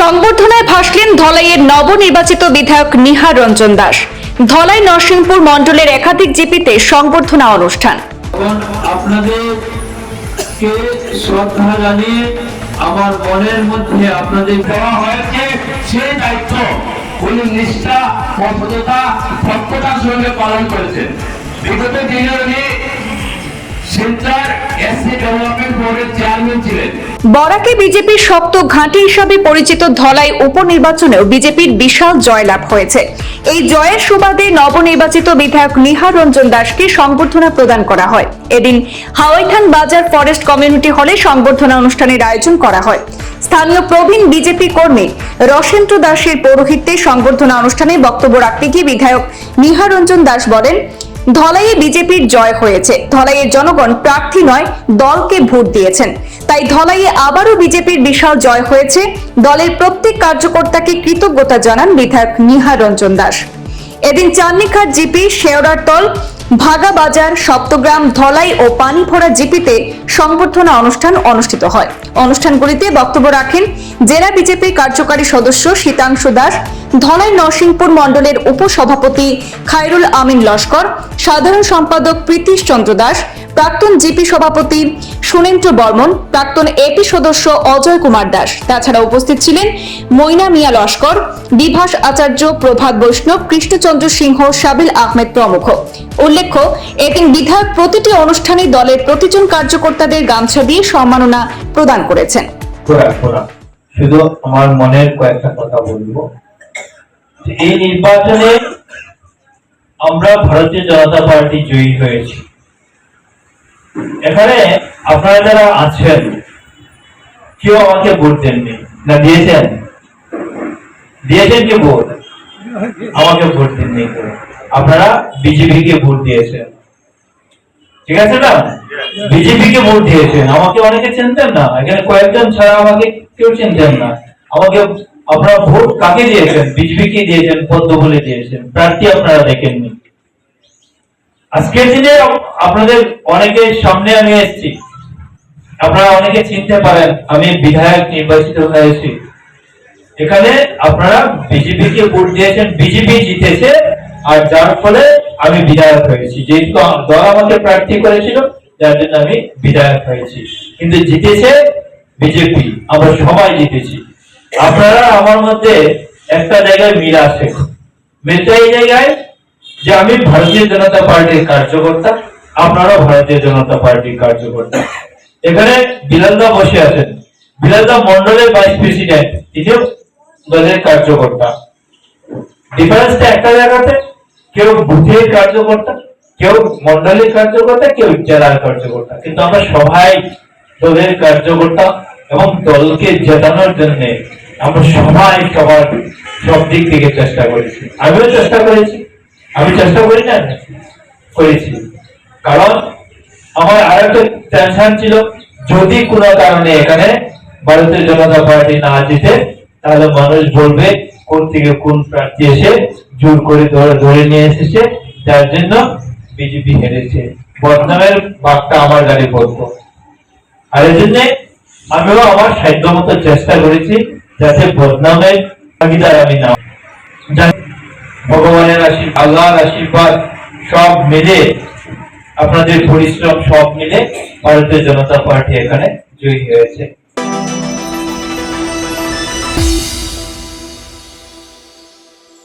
সংবর্ধনায় ভাসলেন ধলাইয়ের নবনির্বাচিত বিধায়ক নিহার রঞ্জন দাস। ধলাই নরসিংপুর মণ্ডলের একাধিক জিপিতে সংবর্ধনা অনুষ্ঠান। আমার মনের মধ্যে আপনাদের দেওয়া হয়েছে সেই দায়িত্ব উনি নিষ্ঠা সঙ্গে পালন করেছেন বিগত দিনে উনি সেন্ট্রাল এসসি ডেভেলপমেন্ট বোর্ডের চেয়ারম্যান ছিলেন। বরাকে বিজেপির শক্ত ঘাঁটি হিসাবে পরিচিত ধলাই উপনির্বাচনেও বিজেপির বিশাল জয়লাভ হয়েছে। এই জয়ের সুবাদে নবনির্বাচিত বিধায়ক নিহার রঞ্জন দাসকে সংবর্ধনা প্রদান করা হয়। এদিন হাওয়াইথান বাজার ফরেস্ট কমিউনিটি হলে সংবর্ধনা অনুষ্ঠানের আয়োজন করা হয়। স্থানীয় প্রবীণ বিজেপি কর্মী রসেন্দ্র দাসের পৌরোহিত্যে সংবর্ধনা অনুষ্ঠানে বক্তব্য রাখতে গিয়ে বিধায়ক নিহার রঞ্জন দাস বলেন ধলাইয়ে বিজেপির জয় হয়েছে। ধলাইয়ের জনগণ প্রার্থী নয়, দলকে ভোট দিয়েছেন। তাই ধলাইয়ে আবারও বিজেপির বিশাল জয় হয়েছে। দলের প্রত্যেক কার্যকর্তাকে কৃতজ্ঞতা জানান বিধায়ক নিহার রঞ্জন দাস। এদিন চান্নিখার জিপি শেওড়ারতল ভাগাবাজার, সপ্তগ্রাম, ধলাই ও পানিভরা জিপিতে সংবর্ধনা অনুষ্ঠান অনুষ্ঠিত হয়। অনুষ্ঠানগুলিতে বক্তব্য রাখেন জেলা বিজেপি কার্যকারী সদস্য শীতাংশু দাস, ধলাই নরসিংপুর মণ্ডলের উপসভাপতি খায়রুল আমিন লস্কর, সাধারণ সম্পাদক প্রীতিশ চন্দ্র দাস, প্রাক্তন জিপি সভাপতি সুনেন্দ্র বর্মন, প্রাক্তন এপি সদস্য অজয় কুমার দাস। তাছাড়া উপস্থিত ছিলেন মৈনা মিয়া লস্কর, বিভাস আচার্য প্রভাত বৈষ্ণব, কৃষ্ণচন্দ্র সিংহ, সাবিল আহমেদ প্রমুখ। উল্লেখ্য, এদিন বিধায়ক প্রতিটি অনুষ্ঠানে দলের প্রতিজন কার্যকর্তাদের গামছা দিয়ে সম্মাননা প্রদান করেছেন। করা করা শুধু আমার মনের কয়েকটা কথা বলব। এই নির্বাচনে আমরা ভারতীয় জনতা পার্টি জয়ী হয়েছি। এখানে আপনারা যারা আছেন, কেউ আমাকে ভোট দেননি। না, দিয়েছেন? দিয়েছেন কি ভোট? আমাকে ভোট দেননি। আপনারা বিজেপি কে ভোট দিয়েছেন। ঠিক আছে না? বিজেপি কে ভোট দিয়েছেন। আমাকে অনেকে চিনতেন না। এখানে কয়েকজন ছাড়া আমাকে কেউ চিনতেন না। আমাকে, আপনারা ভোট কাকে দিয়েছেন? বিজেপি কে দিয়েছেন পদ্ম বলে দিয়েছেন। প্রার্থী আপনারা দেখেননি। আজকের দিনে আপনাদের অনেকের সামনে আমি এসেছি। আপনারা অনেকে চিনতে পারেন, আমি বিধায়ক নির্বাচিত হয়েছি। এখানে আপনারা বিজেপি কে ভোট দিয়েছেন, বিজেপি জিতেছে, আর যার ফলে আমি বিধায়ক হয়েছি। যেহেতু দল আমাকে প্রার্থী করেছিল, যার জন্য আমি বিধায়ক হয়েছি। কিন্তু জিতেছে বিজেপি, আমরা সবাই জিতেছি। আপনারা আমার মধ্যে একটা জায়গায় মিল আছে। মিলটা এই জায়গায় যে আমি ভারতীয় জনতা পার্টির কার্যকর্তা, আপনারাও ভারতীয় জনতা পার্টির কার্যকর্তা। এখানে বিলালদা বসে আছেন। বিলালদা মন্ডলের ভাইস প্রেসিডেন্ট তিনিও দলের কার্যকর্তা। ডিফারেন্সটা একটা জায়গাতে, কেউ বুথের কার্যকর্তা, কেউ মন্ডলের কার্যকর্তা, কেউ জেলার কার্যকর্তা। কিন্তু আমরা সবাই দলের কার্যকর্তা এবং দলকে জেতানোর জন্য আমরা সবাই সবার সব দিক থেকে চেষ্টা করেছি। আমিও চেষ্টা করেছি। আমি চেষ্টা করি না, করেছি। কারণ আমার আরেকটা টেনশন ছিল, যদি কোনো কারণে এখানে ভারতীয় জনতা পার্টি না জিতে, তাহলে মানুষ বলবে কোন থেকে কোন প্রার্থী এসে জোর করে ধরে ধরে নিয়ে এসেছে, যার জন্য বিজেপি হেরেছে বদনামের বাঘটা আমার গাড়ি পড়তো আর এই জন্য আমিও আমার সাধ্য মতো চেষ্টা করেছি যাতে বদনামের ভাগিদার আমি না। ভগবানের আশীর্বাদ, আল্লাহর আশীর্বাদ সব মিলে আপনাদের পরিশ্রম সব মিলে ভারতীয় জনতা পার্টি এখানে জয়ী হয়েছে।